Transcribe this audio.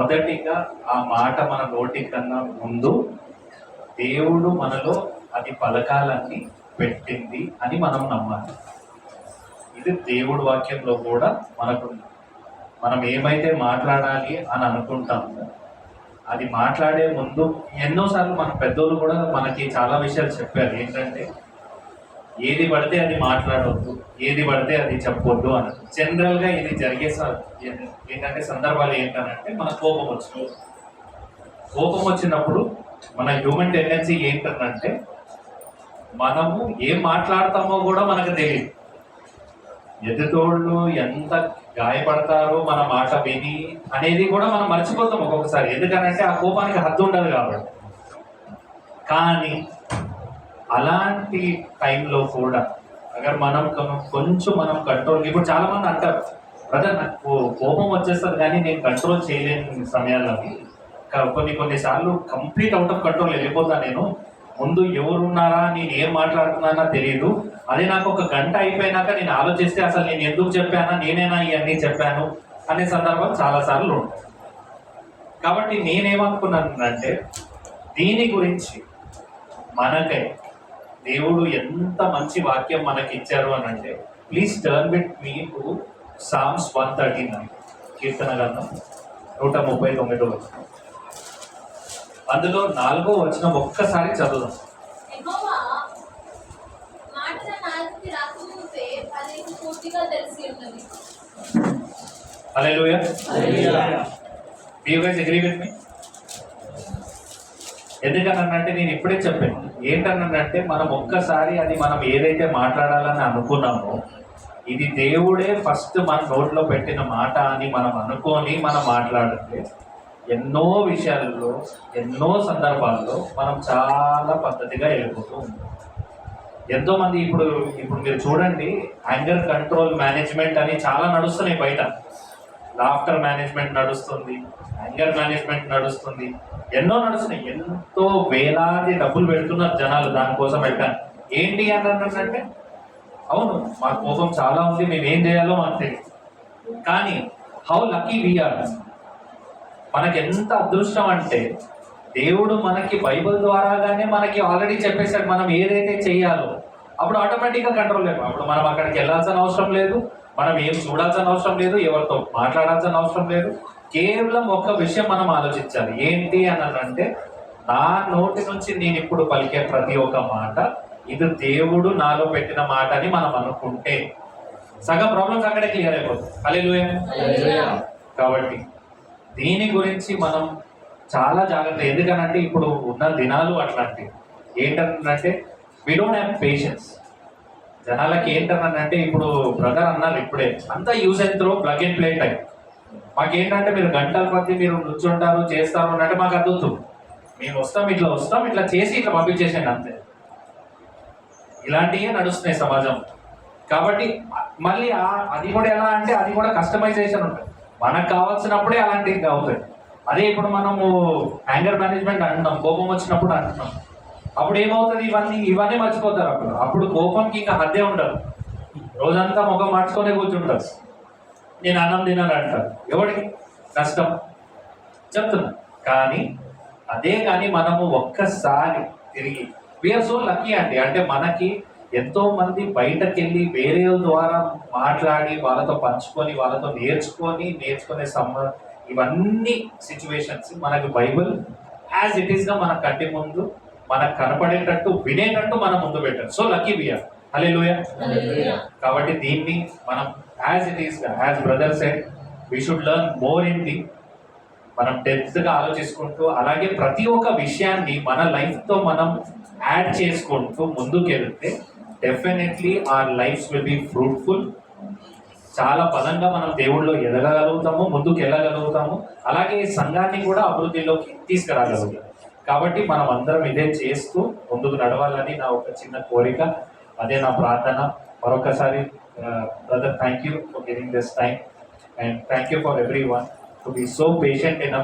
మొదటిగా ఆ మాట మన నోటి కన్నా ముందు దేవుడు మనలో అది పలకాలని పెట్టింది అని మనం నమ్మాలి. ఇది దేవుడు వాక్యంలో కూడా మనకు మనం ఏమైతే మాట్లాడాలి అని అనుకుంటామో అది మాట్లాడే ముందు ఎన్నోసార్లు మన పెద్దోళ్ళు కూడా మనకి చాలా విషయాలు చెప్పారు. ఏంటంటే ఏది పడితే అది మాట్లాడవద్దు ఏది పడితే అది చెప్పొద్దు అని జనరల్గా ఇది జరిగే ఏంటంటే సందర్భాలు ఏంటనంటే మన కోపం వచ్చింది కోపం వచ్చినప్పుడు మన హ్యూమన్ టెండెన్సీ ఏంటంటే మనము ఏం మాట్లాడతామో కూడా మనకు తెలియదు. ఎదుటోళ్ళు ఎంత గాయపడతారో మన మాట విని అనేది కూడా మనం మర్చిపోతాం ఒక్కొక్కసారి. ఎందుకనంటే ఆ కోపానికి హద్దు ఉండదు కాబట్టి. కానీ అలాంటి టైంలో కూడా అగర్ మనం కొంచెం మనం కంట్రోల్ ఇప్పుడు చాలా మంది అంటారు బ్రదర్ నాకు కోపం వచ్చేస్తుంది కానీ నేను కంట్రోల్ చేయలేని సమయాల్లో కొన్ని కొన్నిసార్లు కంప్లీట్ అవుట్ ఆఫ్ కంట్రోల్ వెళ్ళిపోతా నేను. ముందు ఎవరున్నారా నేను ఏం మాట్లాడుతున్నానా తెలియదు అది నాకు ఒక గంట అయిపోయినాక నేను ఆలోచిస్తే అసలు నేను ఎందుకు చెప్పానా నేనేనా ఇవన్నీ చెప్పాను అనే సందర్భం చాలాసార్లు ఉంటాయి కాబట్టి నేనేమనుకున్నానంటే దీని గురించి మనకై దేవుడు ఎంత మంచి వాక్యం మనకి ఇచ్చారు అని అంటే please turn with me to Psalms one thirty nine కీర్తన గ్రంథం నూట ముప్పై తొమ్మిదో వచనం. అందులో నాలుగో వచనం ఒక్కసారి చదువుదాం. యెహోవా మాట నాలుగుకి రాకముందే అది నీకు పూర్తిగా తెలిసి ఉన్నది hallelujah you guys agree with me ఎందుకనంటే నేను ఇప్పుడే చెప్పాను. ఏంటనంటే మనం ఒక్కసారి అది మనం ఏదైతే మాట్లాడాలని అనుకున్నామో ఇది దేవుడే ఫస్ట్ మన నోట్లో పెట్టిన మాట అని మనం అనుకొని మనం మాట్లాడితే ఎన్నో విషయాల్లో ఎన్నో సందర్భాల్లో మనం చాలా పద్ధతిగా వెళ్ళిపోతూ ఉంటాం. ఎంతోమంది ఇప్పుడు ఇప్పుడు మీరు చూడండి యాంగర్ కంట్రోల్ మేనేజ్మెంట్ అని చాలా నడుస్తున్నాయి బయట. లాఫ్టర్ మేనేజ్మెంట్ నడుస్తుంది యాంగర్ మేనేజ్మెంట్ నడుస్తుంది. ఎన్నో నడుస్తున్నాయి. ఎంతో వేలాది డబ్బులు పెడుతున్నారు జనాలు దానికోసం పెట్టాను ఏంటి అని అంటే అవును మా కోపం చాలా ఉంది మేము ఏం చేయాలో మాకు తెలియదు కానీ హౌ లక్కీ వీఆర్ మనకి ఎంత అదృష్టం అంటే దేవుడు మనకి బైబిల్ ద్వారాగానే మనకి ఆల్రెడీ చెప్పేశాడు మనం ఏదైతే చేయాలో అప్పుడు ఆటోమేటిక్గా కంట్రోల్ లేదు అప్పుడు మనం అక్కడికి వెళ్ళాల్సిన అవసరం లేదు. మనం ఏం చూడాల్సిన అవసరం లేదు ఎవరితో మాట్లాడాల్సిన అవసరం లేదు. కేవలం ఒక విషయం మనం ఆలోచించాలి. ఏంటి అని అంటే నా నోటి నుంచి నేను ఇప్పుడు పలికే ప్రతి ఒక్క మాట ఇది దేవుడు నాలో పెట్టిన మాట అని మనం అనుకుంటే సగం ప్రాబ్లమ్స్ అక్కడే క్లియర్ అయిపోతుంది. కాబట్టి దీని గురించి మనం చాలా జాగ్రత్త ఎందుకనంటే ఇప్పుడు ఉన్న దినాలు అట్లాంటివి. ఏంటంటే వి డోంట్ హ్యావ్ పేషెన్స్ జనాలకి ఏంటనంటే ఇప్పుడు బ్రదర్ అన్నారు ఇప్పుడే అంతా use and throw plug and play time మాకేంటంటే మీరు గంటల కొద్ది మీరు నుంచుంటారు చేస్తారు అని అంటే మాకు అద్దుతు మేము వస్తాం ఇట్లా వస్తాం ఇట్లా చేసి ఇట్లా పంపించేసేయండి అంతే. ఇలాంటివే నడుస్తున్నాయి సమాజం. కాబట్టి మళ్ళీ ఆ- అది కూడా ఎలా అంటే అది కూడా కస్టమైజేషన్ ఉంటుంది. మనకు కావాల్సినప్పుడే అలాంటివి అవుతాయి. అదే ఇప్పుడు మనము యాంగర్ మేనేజ్మెంట్ అంటున్నాం కోపం వచ్చినప్పుడు అంటున్నాం. అప్పుడు ఏమవుతుంది ఇవన్నీ ఇవన్నీ మర్చిపోతారు అప్పుడు. అప్పుడు కోపంకి ఇంకా హద్దే ఉండదు. రోజంతా ముఖం మార్చుకొని కూర్చుంటారు. నేను అన్నం తినాలి అంటారు. ఎవరికి కష్టం. చెప్తున్నా. కానీ అదే కానీ మనము ఒక్కసారి తిరిగి వీఆర్ సో లక్కీ అండి. అంటే మనకి ఎంతో మంది బయటకెళ్ళి వేరే ద్వారా మాట్లాడి వాళ్ళతో పంచుకొని వాళ్ళతో నేర్చుకొని నేర్చుకునే సమ్మ ఇవన్నీ సిచ్యువేషన్స్ మనకి బైబిల్ యాజ్ ఇట్ ఈస్గా మన కంటి ముందు మనకు కనపడేటట్టు వినేటట్టు మన ముందు పెట్టారు. సో లక్కీ వీఆర్ హలే హల్లెలూయా. కాబట్టి దీన్ని మనం as it is as brother said we should learn more in the మనం డెప్త్గా ఆలోచించుకుంటూ అలాగే ప్రతి ఒక్క విషయాన్ని మన లైఫ్తో మనం యాడ్ చేసుకుంటూ ముందుకెళ్తే definitely our life will be fruitful చాలా బలంగా మనం దేవుళ్ళలో ఎదగగలుగుతాము ముందుకు వెళ్ళగలుగుతాము అలాగే ఈ సంఘాన్ని కూడా అభివృద్ధిలోకి తీసుకురాగలుగుతాం కాబట్టి మనం అందరం ఇదే చేస్తూ ముందుకు నడవాలని నా ఒక చిన్న కోరిక అదే నా ప్రార్థన. మరొకసారి brother thank you for giving this time and thank you for every one to be so patient in